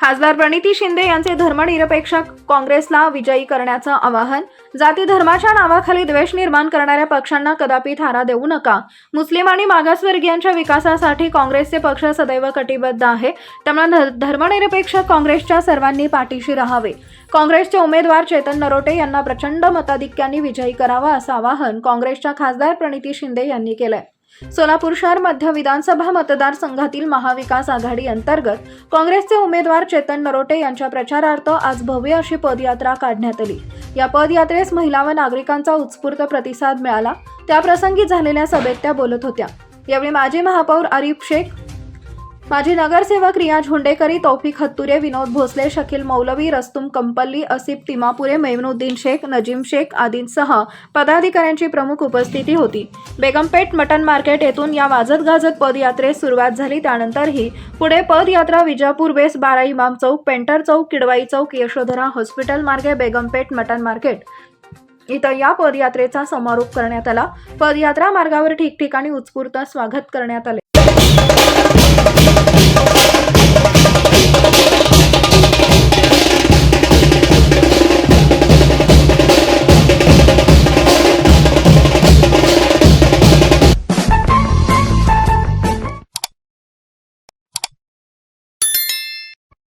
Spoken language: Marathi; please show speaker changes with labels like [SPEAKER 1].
[SPEAKER 1] खासदार प्रणिती शिंदे यांचे धर्मनिरपेक्ष काँग्रेसला विजयी करण्याचं आवाहन. जाती धर्माच्या नावाखाली द्वेष निर्माण करणाऱ्या पक्षांना कदापि थारा देऊ नका. मुस्लिम आणि मागासवर्गीयांच्या विकासासाठी काँग्रेसचे पक्ष सदैव कटिबद्ध आहे. त्यामुळे धर- धर्मनिरपेक्ष काँग्रेसच्या सर्वांनी पाठीशी राहावे. काँग्रेसचे उमेदवार चेतन नरोटे यांना प्रचंड मताधिक्याने विजयी करावा असं आवाहन काँग्रेसच्या खासदार प्रणिती शिंदे यांनी केलंय. सोलापूर शहर मध्य विधानसभा मतदारसंघातील महाविकास आघाडी अंतर्गत काँग्रेसचे उमेदवार चेतन नरोटे यांच्या प्रचारार्थ आज भव्य अशी पदयात्रा काढण्यात आली. या पदयात्रेस महिला व नागरिकांचा उत्स्फूर्त प्रतिसाद मिळाला. त्याप्रसंगी झालेल्या सभेत त्या बोलत होत्या. यावेळी माजी महापौर आरिफ शेख माजी नगरसेवक रिया झुंडेकरी तौफिक हत्तुरे विनोद भोसले शकील मौलवी रस्तुम कंपल्ली असिफ तिमापुरे मेमनुद्दीन शेख नजीम शेख आदींसह पदाधिकाऱ्यांची प्रमुख उपस्थिती होती. बेगमपेठ मटन मार्केट येथून या वाजत गाजत पदयात्रेस सुरुवात झाली. त्यानंतरही पुढे पदयात्रा विजापूर बेस बारा इमाम चौक पेंटर चौक किडवाई चौक यशोधरा हॉस्पिटल मार्गे बेगमपेठ मटन मार्केट. इथं या पदयात्रेचा समारोप करण्यात आला. पदयात्रा मार्गावर ठिकठिकाणी उत्स्फूर्त स्वागत करण्यात आले.